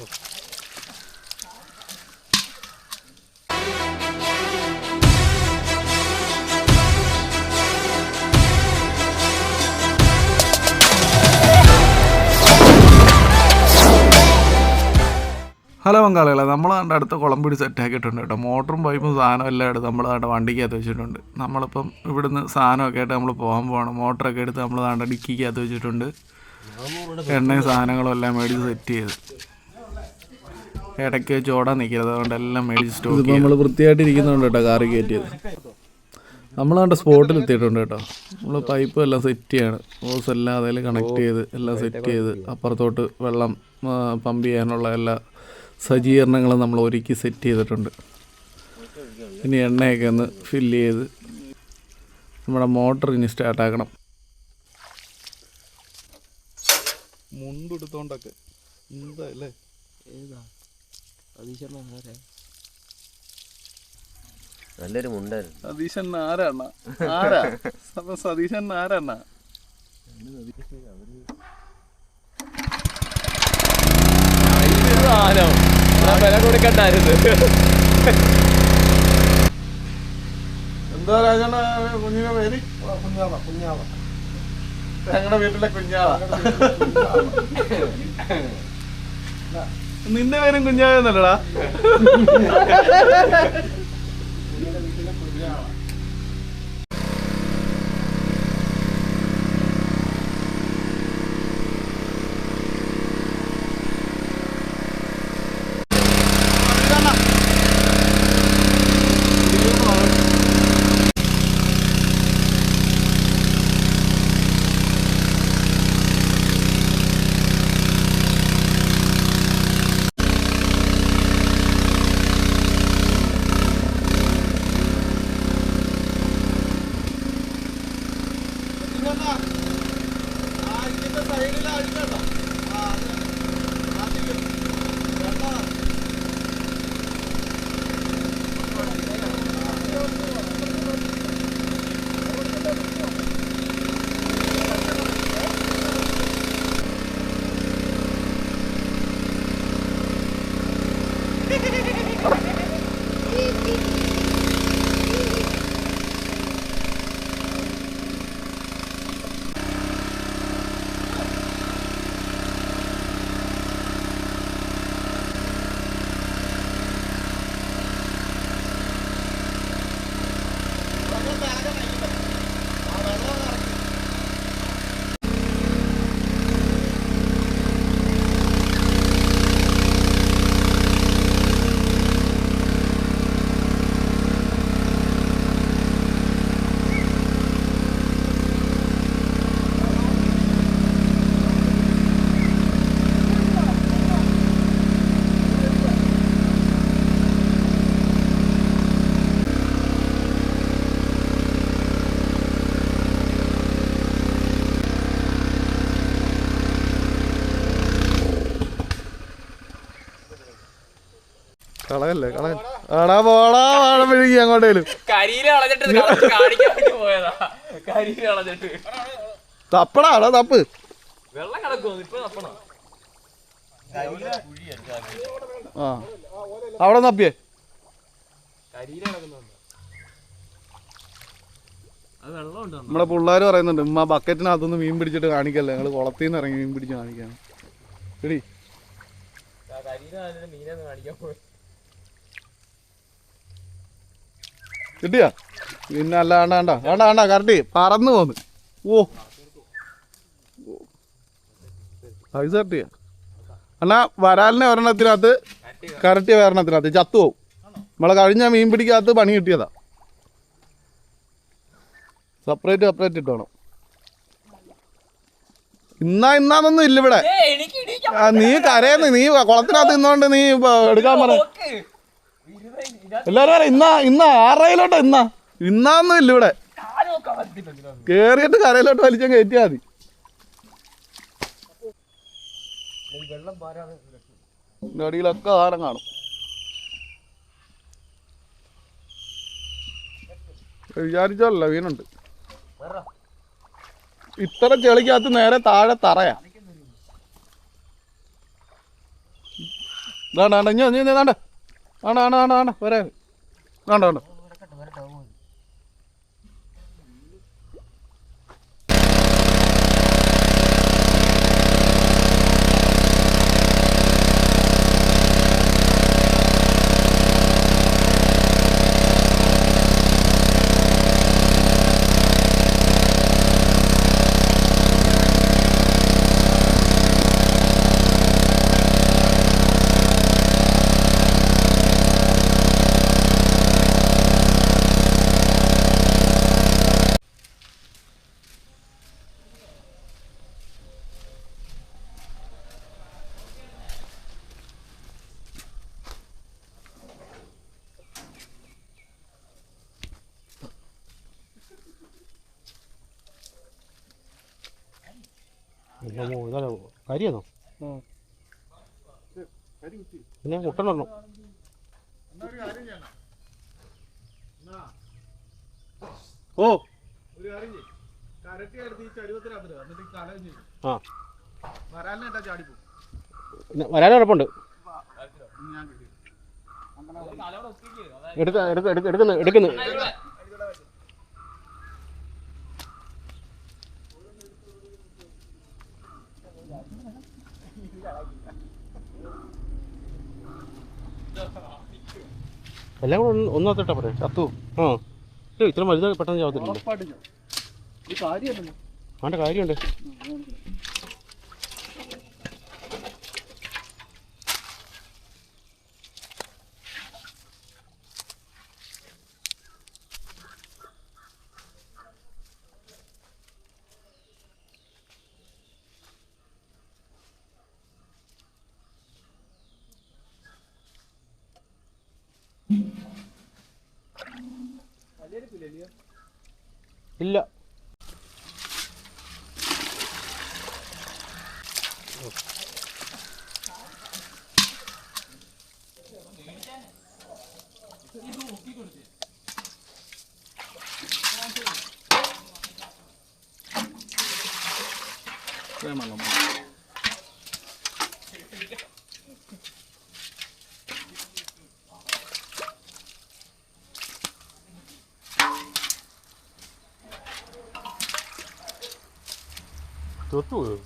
Hello പങ്കാളികളെ നമ്മൾ കണ്ട അടുത്ത കുളം സെറ്റ് സെറ്റാക്കിയിട്ടുണ്ട് കേട്ടോ. മോട്ടറും പൈപ്പും സാധനം എല്ലാം എടുത്ത് നമ്മൾ കണ്ട വണ്ടിക്കകത്ത് വെച്ചിട്ടുണ്ട്. നമ്മളിപ്പം ഇവിടുന്ന് സാധനമൊക്കെ ആയിട്ട് നമ്മൾ പോകാൻ പോകണം മോട്ടറൊക്കെ എടുത്ത് നമ്മൾ കണ്ട ഡിക്കിക്കകത്ത് വെച്ചിട്ടുണ്ട്. എണ്ണയും സാധനങ്ങളും എല്ലാം മേടിച്ച് സെറ്റ് ചെയ്ത്. ഇടയ്ക്ക് ചോടാൻ നിൽക്കരുത് അതുകൊണ്ട് എല്ലാം മേടിച്ച് സ്റ്റോക്ക് ചെയ്ത് നമ്മൾ വൃത്തിയായിട്ട് ഇരിക്കുന്നുണ്ട് കേട്ടോ കാറ് കയറ്റിയത്. നമ്മൾ കണ്ട സ്പോട്ടിൽ എത്തിയിട്ടുണ്ട് കേട്ടോ. നമ്മൾ പൈപ്പ് എല്ലാം സെറ്റ് ചെയ്യാണ്. ഹോസ് എല്ലാം അതിൽ കണക്ട് ചെയ്ത് എല്ലാം സെറ്റ് ചെയ്ത് അപ്പുറത്തോട്ട് വെള്ളം പമ്പ് ചെയ്യാനുള്ള എല്ലാ സജ്ജീകരണങ്ങളും നമ്മൾ ഒരുക്കി സെറ്റ് ചെയ്തിട്ടുണ്ട്. ഇനി എണ്ണയൊക്കെ ഒന്ന് ഫില്ല് ചെയ്ത് നമ്മുടെ മോട്ടർ ഇനി സ്റ്റാർട്ടാക്കണം മുണ്ടെടുത്തോണ്ടൊക്കെ എന്താ അല്ലേ? നല്ലൊരു മുണ്ടായിരുന്നു. സതീശൻ ആരാണ് ആരാ? അപ്പൊ സതീശൻ ആരാണ് വില കൊടുക്കണ്ടായിരുന്നു എന്താ രാജണ്ണ കുഞ്ഞിന്റെ പേര്? കുഞ്ഞാവ കുഞ്ഞാവ ഞങ്ങളുടെ വീട്ടിലെ കുഞ്ഞാവ നിന്റെ പേരും കുഞ്ഞാവെന്നല്ലടാ കളയല്ലേ കളയ ആടാ പോടാ വാഴ പിഴുകി അങ്ങോട്ടേലും. കരിയില കളഞ്ഞിട്ട് ഇത് കാണിക്കാൻ വേണ്ടി കരിയില കളഞ്ഞിട്ട്. തപ്പടാ ആടാ തപ്പ്. വെള്ളം ഇപ്പൊ തപ്പണം? ആ. അവിടെ നപ്പിയേ നമ്മുടെ പിള്ളേർ പറയുന്നുണ്ട് ഉമ്മ ബക്കറ്റിനകത്തുനിന്ന് മീൻ പിടിച്ചിട്ട് കാണിക്കല്ലേ? ഞങ്ങൾ കുളത്തിൽ നിന്ന് ഇറങ്ങി മീൻ പിടിച്ച് കാണിക്കാൻ എടി. മീനൊന്നും കാണിക്കാൻ പോയി കിട്ടിയാ? പിന്നെ അല്ല വേണ്ട. വേണ്ട വേണ്ട വേണ്ട പറന്നു പോന്ന്. ഓ. പൈസ കറക്റ്റിയാ എന്നാ വരാലിനെ ഒരെണ്ണത്തിനകത്ത് കരട്ടിയ വരണത്തിനകത്ത് ചത്തു പോവും. നമ്മളെ കഴിഞ്ഞ മീൻ പിടിക്കകത്ത് പണി കിട്ടിയതാ. സെപ്പറേറ്റ് സെപ്പറേറ്റ് ഇട്ടോണം. ഇന്നാ ഇന്നാന്നൊന്നും ഇല്ല ഇവിടെ. നീ കരയുന്നു. നീ കുളത്തിനകത്ത് നിന്നോണ്ട് നീ എടുക്കാൻ പറ. എല്ലാരും പറയാം ഇന്ന ഇന്നാ ആറയിലോട്ടാ ഇന്നാ. ഇന്നാന്നും ഇല്ല ഇവിടെ. കേറിയിട്ട് കരയിലോട്ട് വലിച്ച കയറ്റിയാ മതി. അടിയിലൊക്കെ ആരം കാണും. വിചാരിച്ചല്ല വീണുണ്ട്. ഇത്ര ചെളിക്കകത്ത് നേരെ താഴെ തറയാ. ഇതാണ്ടാണ്ട് ഇഞ്ഞോ ഇതാണ്ട്. ആണ്ട ആണ്ട ആണ്ട ആണ്ട വരാൻ. വേണ്ട ആണ്ട ആ ചാടിപ്പോ. പിന്നെ വരാൻ കുഴപ്പമുണ്ട് ഞാൻ കിട്ടി. എടുക്ക എടുക്ക എടുക്ക എടുക്കുന്നു എടുക്കുന്നു എല്ലാം കൂടെ ഒന്ന് ഒന്നാത്തിട്ടാ പറയാം ചത്തു. ആ. ഇത്ര മരുന്ന് പെട്ടെന്ന് ചാവത്തില്ല. അവന്റെ കാര്യമുണ്ട് ഇല്ല വെള്ളം. തൊട്ടു പോയോ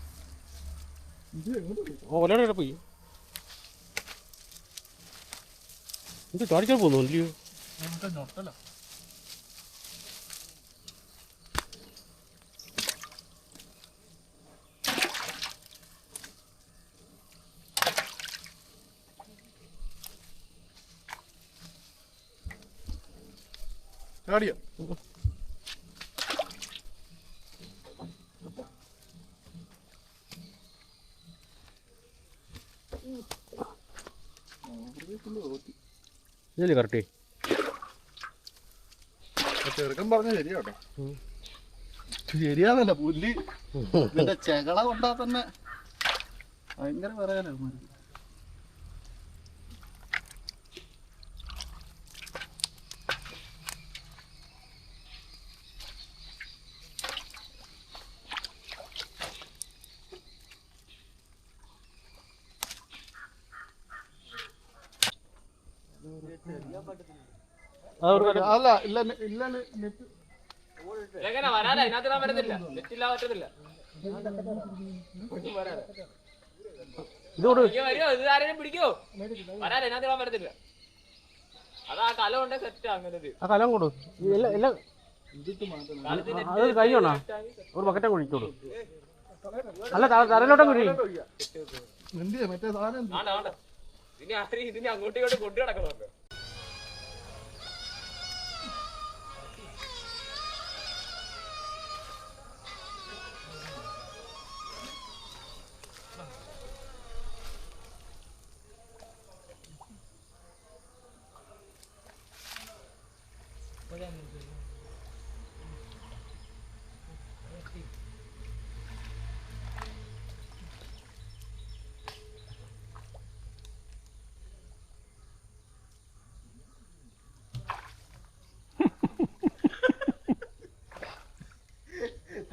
ഓ ഒരാടെ പോയി ഇത് കാണിക്കാൻ പോകുന്നു അല്ലയോ നമുക്ക് ഞൊട്ടല. ചാടിയോ ഇതല്ലേ കറക്റ്റ് ചെറുക്കൻ പറഞ്ഞ ശരിയാട്ടോ. ശരിയാന്നല്ല പുല്ലി. ഇതിന്റെ ചെകള കൊണ്ടാ തന്നെ ഭയങ്കര പറയാനായിരുന്നു അല്ല ഇല്ല ഇല്ല നെറ്റ് എങ്ങനെ വരാല പറ്റത്തില്ല നെറ്റില്ലാ പറ്റത്തില്ല ഇത് പിടിക്കോ വരാല ഇതിനകത്തിടാൻ പറ്റത്തില്ല അതാ കല ഉണ്ട് സെറ്റ് അങ്ങനെ ആ കലം കൊടു എല്ലാം എല്ലാം കാലത്തിന് അത് കഴിഞ്ഞോണോ ഒരു ബക്കറ്റം കുഴിക്കോളൂ അല്ല തലയിലോട്ടം കുഴി മറ്റേ സാധനം ഇതിനെ ആരെയും ഇതിനെ അങ്ങോട്ടും ഇങ്ങോട്ടും കൊണ്ടു നടക്കണമല്ലോ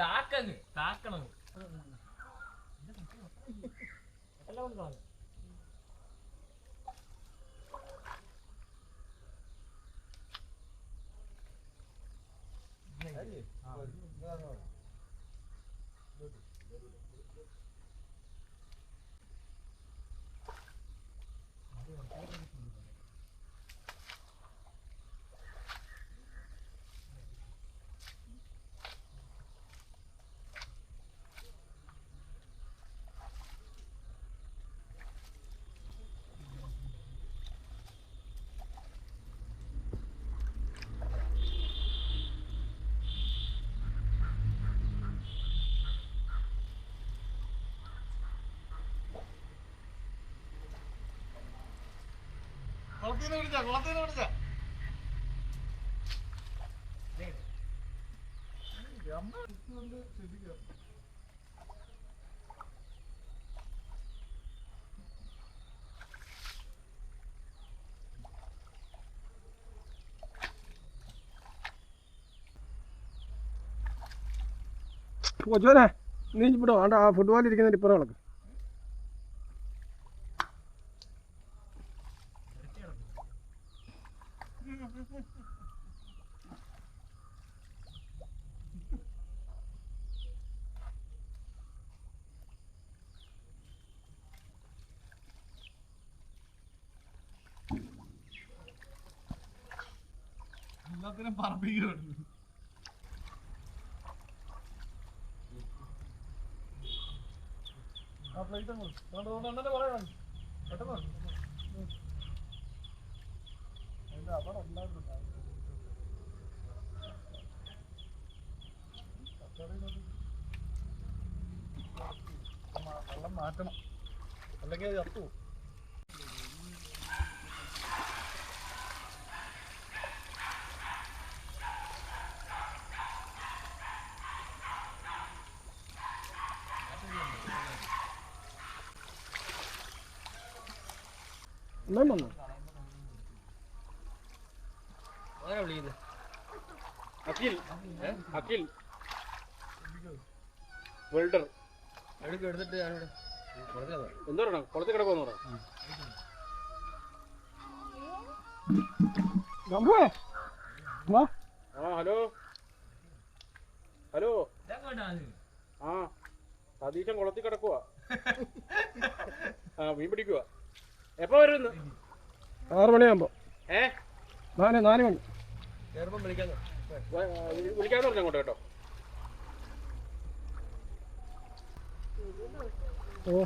താക്കങ്ങ് താക്കണം കൊച്ചുവനെ നീ ഇവിടെ ആ ഫുട്ബോളിൽ ഇരിക്കുന്ന ഇപ്പുറം കിടക്കും. എല്ലാത്തിനും വെള്ളം മാറ്റണം അല്ലെങ്കിൽ അത് വിളിക്കുന്നത് അഖിൽ അഖിൽ. വെൽഡർ. എടുത്തിട്ട് എന്തോ പറയണം? കുളത്തിൽ കിടക്കുമെന്ന് പറയാം ആ ഹലോ. ഹലോ. ആ സതീശൻ കുളത്തിൽ കിടക്കുക ആ മീൻ പിടിക്കുക എപ്പോ വരുന്നു? ആറ് മണിയാകുമ്പോ ഏ? നാല് നാല് മണി. വിളിക്കാന്ന് പറഞ്ഞു അങ്ങോട്ട് കേട്ടോ. ഓ.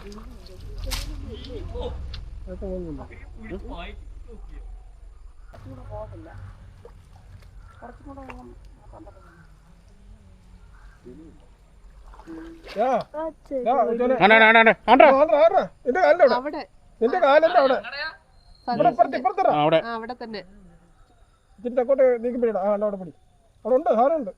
അവിടെ. നിന്റെ കാലല്ല അവിടെ? ഇവിടെ ഇപ്പുറത്ത് അവിടെ. അവിടെ തന്നെ. ഇതിന്റെ ആ അവിടെ പിടി. അവിടെ ഉണ്ട് സാധനം ഉണ്ട്.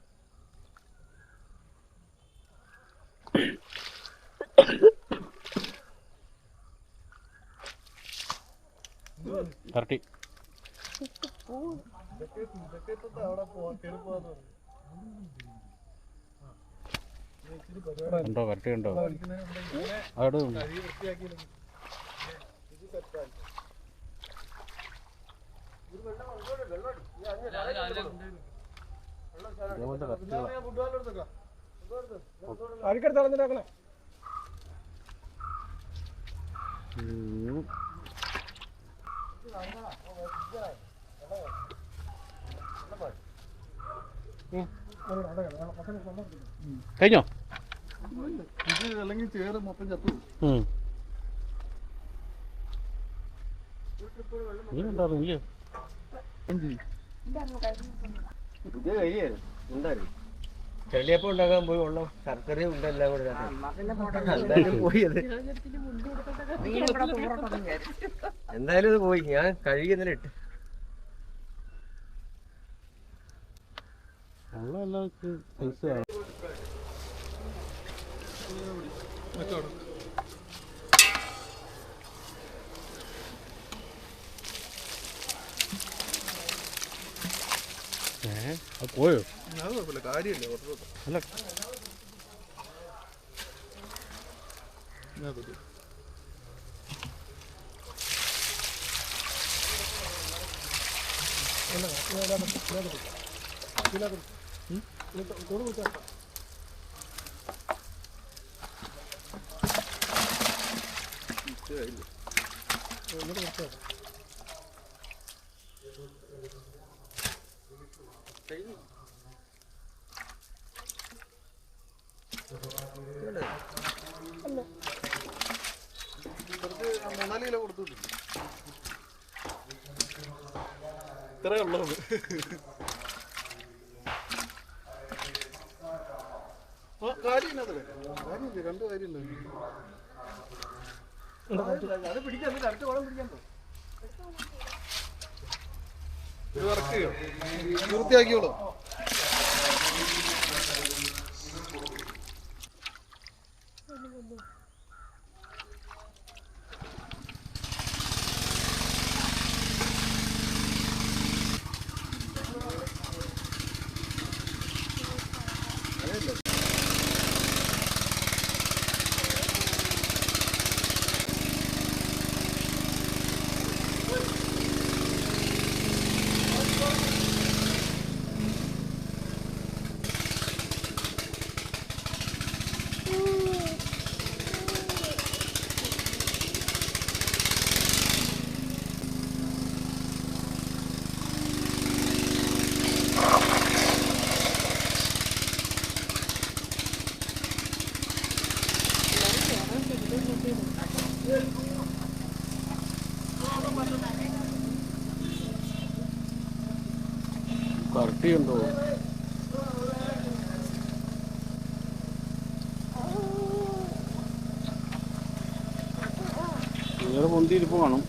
ഉണ്ടോ? കറക്റ്റ് ഉണ്ടോ? അവിടെ. അരിക്കെടുത്ത് കളഞ്ഞിട്ടാക്കണേ ഉം. കഴിഞ്ഞോ ഇത് അല്ലെങ്കിൽ ചേറ് മൊത്തം ചത്തു പോകും. ഉം. മീനുണ്ടായിരുന്നു ചെളിയപ്പം ഉണ്ടാക്കാൻ പോയി വെള്ളം ശർക്കരയും ഉണ്ടെല്ലാം കൂടെ ഇതിനകത്ത്. എന്തായാലും ഇത് പോയി. ഞാൻ കഴുകി ഇന്നലെ ഇട്ട്. വെള്ളം എല്ലാം പൈസ അത് പോയോ? അത് കുഴപ്പമില്ല കാര്യമില്ല അല്ല. ഇതിനകത്ത് മൂന്നാൽ കിലോ കൊടുത്തിട്ടുണ്ട് ഇത്രേ ഉള്ളത് ആ കാര്യമില്ല രണ്ട് കാര്യമില്ല. അത് പിടിക്കാൻ അടുത്ത വളം പിടിക്കാൻ വൃത്തിയാക്കിയോളൂ കറക്റ്റിയുണ്ടോ വേറെ പൊന്തിയിരിപ്പ് കാണും.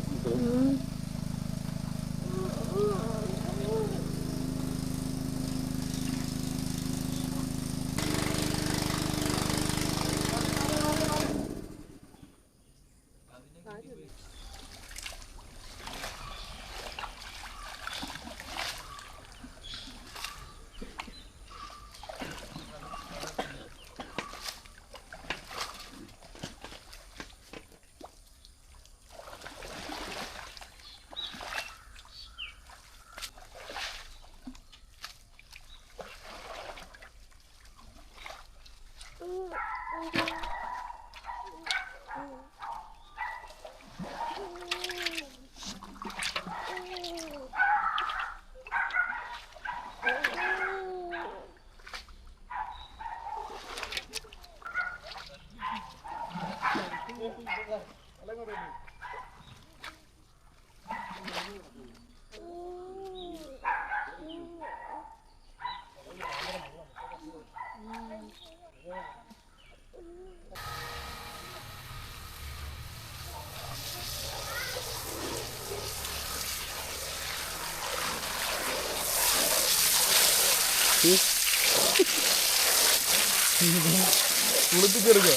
കുളിപ്പിച്ചെടുക്കുക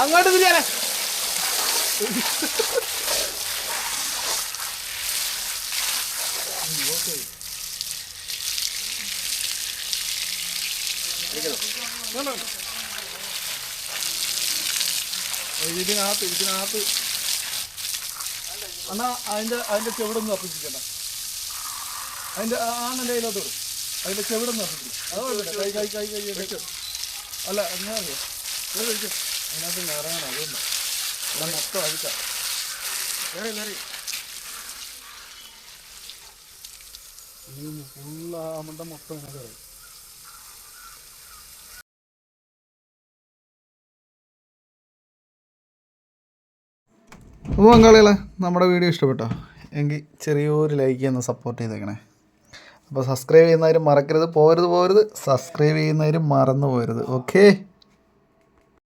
അങ്ങോട്ട് തിരിയാനെ. ഇതിനകത്ത് ഇതിനകത്ത്. എന്നാ അതിന്റെ അതിന്റെ ചെവിടൊന്നും അപ്പിച്ചിട്ടണ്ട അതിന്റെ ആണെന്റെ കയ്യിലോട്ട് വിടും അതിന്റെ ചെവിടെ അത് കൈ കൈ കൈ കൈ അല്ല എന്നാ അറിയോ? അതിനകത്ത് നിറയണം അതുകൊണ്ട്. ഇവിടെ മൊത്തം അഴുക്ക. ഫുള്ളാമണ്ട മൊത്തം ഇങ്ങനെ കയറി അപ്പോൾ പങ്കാളികളെ നമ്മുടെ വീഡിയോ ഇഷ്ടപ്പെട്ടോ? എങ്കിൽ ചെറിയൊരു ലൈക്ക് ചെയ്യുന്ന സപ്പോർട്ട് ചെയ്തേക്കണേ. അപ്പോൾ സബ്സ്ക്രൈബ് ചെയ്യുന്നവരും മറക്കരുത്. പോരുത് പോരുത്. സബ്സ്ക്രൈബ് ചെയ്യുന്നവരും മറന്നു പോരുത്. ഓക്കേ